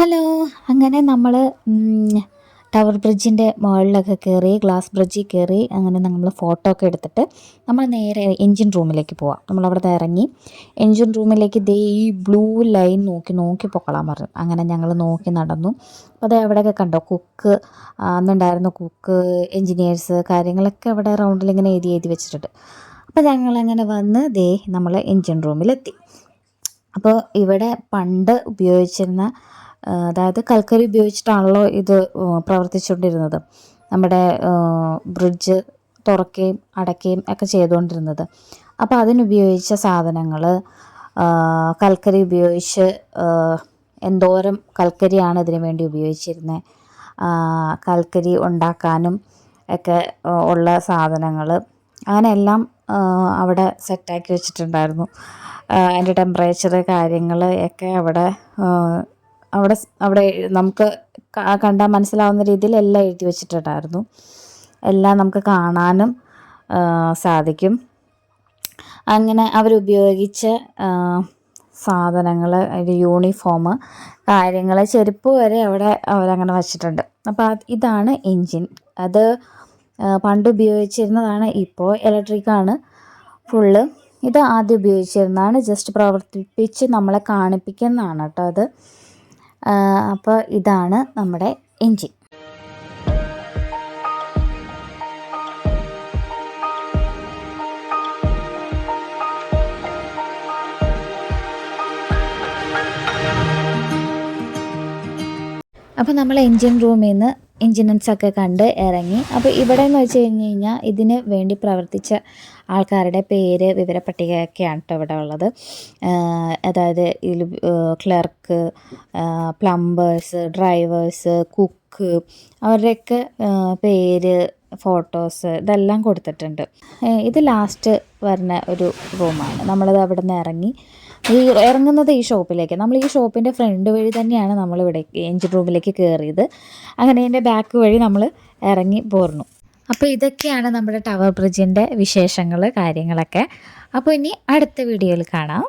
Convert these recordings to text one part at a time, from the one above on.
Hello അങ്ങനെ നമ്മൾ tower ബ്രിഡ്ജിന്റെ മുകളിലൊക്കെ കയറി ഗ്ലാസ് ബ്രിഡ്ജിൽ കയറി അങ്ങനെ നമ്മൾ ഫോട്ടോ ഒക്കെ എടുത്തിട്ട് നമ്മൾ നേരെ എൻജിൻ റൂമിലേക്ക് പോവാം. നമ്മളവിടെ ഇറങ്ങി എൻജിൻ റൂമിലേക്ക് ദേ ഈ ബ്ലൂ ലൈൻ നോക്കി നോക്കി പൊക്കളാൻ പറഞ്ഞു. അങ്ങനെ ഞങ്ങൾ നോക്കി നടന്നു. അപ്പോൾ അത് അവിടെയൊക്കെ കണ്ടോ കുക്ക് അന്നുണ്ടായിരുന്ന കുക്ക് എൻജിനീയേഴ്സ് കാര്യങ്ങളൊക്കെ അവിടെ റൗണ്ടിൽ ഇങ്ങനെ എഴുതി എഴുതി വെച്ചിട്ടുണ്ട്. അപ്പോൾ ഞങ്ങളങ്ങനെ വന്ന് ദേ നമ്മൾ എൻജിൻ റൂമിലെത്തി. അപ്പോൾ ഇവിടെ പണ്ട് ഉപയോഗിച്ചിരുന്ന അതായത് കൽക്കരി ഉപയോഗിച്ചിട്ടാണല്ലോ ഇത് പ്രവർത്തിച്ചുകൊണ്ടിരുന്നത്. നമ്മുടെ ബ്രിഡ്ജ് തുറക്കുകയും അടയ്ക്കുകയും ഒക്കെ ചെയ്തുകൊണ്ടിരുന്നത്. അപ്പോൾ അതിനുപയോഗിച്ച സാധനങ്ങൾ കൽക്കരി ഉപയോഗിച്ച് എന്തോരം കൽക്കരിയാണ് ഇതിനു വേണ്ടി ഉപയോഗിച്ചിരുന്നത് കൽക്കരി ഉണ്ടാക്കാനും ഒക്കെ ഉള്ള സാധനങ്ങൾ അങ്ങനെ എല്ലാം ആ, അവിടെ സെറ്റാക്കി വെച്ചിട്ടുണ്ടായിരുന്നു. അതിന്റെ ടെമ്പറേച്ചർ കാര്യങ്ങൾ ഒക്കെ അവിടെ അവിടെ അവിടെ നമുക്ക് കണ്ടാൽ മനസ്സിലാവുന്ന രീതിയിൽ എല്ലാം എഴുതി വെച്ചിട്ടുണ്ടായിരുന്നു. എല്ലാം നമുക്ക് കാണാനും സാധിക്കും. അങ്ങനെ അവരുപയോഗിച്ച സാധനങ്ങൾ അതിന്റെ യൂണിഫോം കാര്യങ്ങൾ ചെരുപ്പ് വരെ അവിടെ അവരങ്ങനെ വച്ചിട്ടുണ്ട്. അപ്പോൾ ഇതാണ് എൻജിൻ അത് പണ്ട് ഉപയോഗിച്ചിരുന്നതാണ്. ഇപ്പോൾ ഇലക്ട്രിക്കാണ് ഫുള്ള് ഇത് ആദ്യം ഉപയോഗിച്ചിരുന്നതാണ്. ജസ്റ്റ് പ്രവർത്തിപ്പിച്ച് നമ്മളെ കാണിപ്പിക്കുന്നതാണ് കേട്ടോ അത് അപ്പോൾ ഇതാണ് നമ്മുടെ എൻജിൻ അപ്പോൾ നമ്മൾ എൻജിൻ റൂമിൽ നിന്ന് എൻജിനൻസൊക്കെ കണ്ട് ഇറങ്ങി. അപ്പോൾ ഇവിടെ എന്ന് വെച്ച് കഴിഞ്ഞ് കഴിഞ്ഞാൽ ഇതിന് വേണ്ടി പ്രവർത്തിച്ച ആൾക്കാരുടെ പേര് വിവരപ്പട്ടികയൊക്കെയാണ് കേട്ടോ ഇവിടെ ഉള്ളത്. അതായത് ഇതിൽ ക്ലർക്ക് പ്ലംബേഴ്സ് ഡ്രൈവേഴ്സ് കുക്ക് അവരുടെയൊക്കെ പേര് ഫോട്ടോസ് ഇതെല്ലാം കൊടുത്തിട്ടുണ്ട്. ഇത് ലാസ്റ്റ് വരുന്ന ഒരു റൂമാണ് നമ്മളത് അവിടെ നിന്ന് ഇറങ്ങി. ഈ ഇറങ്ങുന്നത് ഈ ഷോപ്പിലേക്ക് നമ്മൾ ഈ ഷോപ്പിന്റെ ഫ്രണ്ട് വഴി തന്നെയാണ് നമ്മളിവിടെ എഞ്ചിൻ റൂമിലേക്ക് കയറിയത് അങ്ങനെ ഇതിന്റെ ബാക്ക് വഴി നമ്മൾ ഇറങ്ങി പോർന്നു അപ്പോൾ ഇതൊക്കെയാണ് നമ്മുടെ ടവർ ബ്രിഡ്ജിന്റെ വിശേഷങ്ങൾ കാര്യങ്ങളൊക്കെ. അപ്പോൾ ഇനി അടുത്ത വീഡിയോയിൽ കാണാം.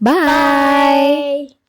ബൈ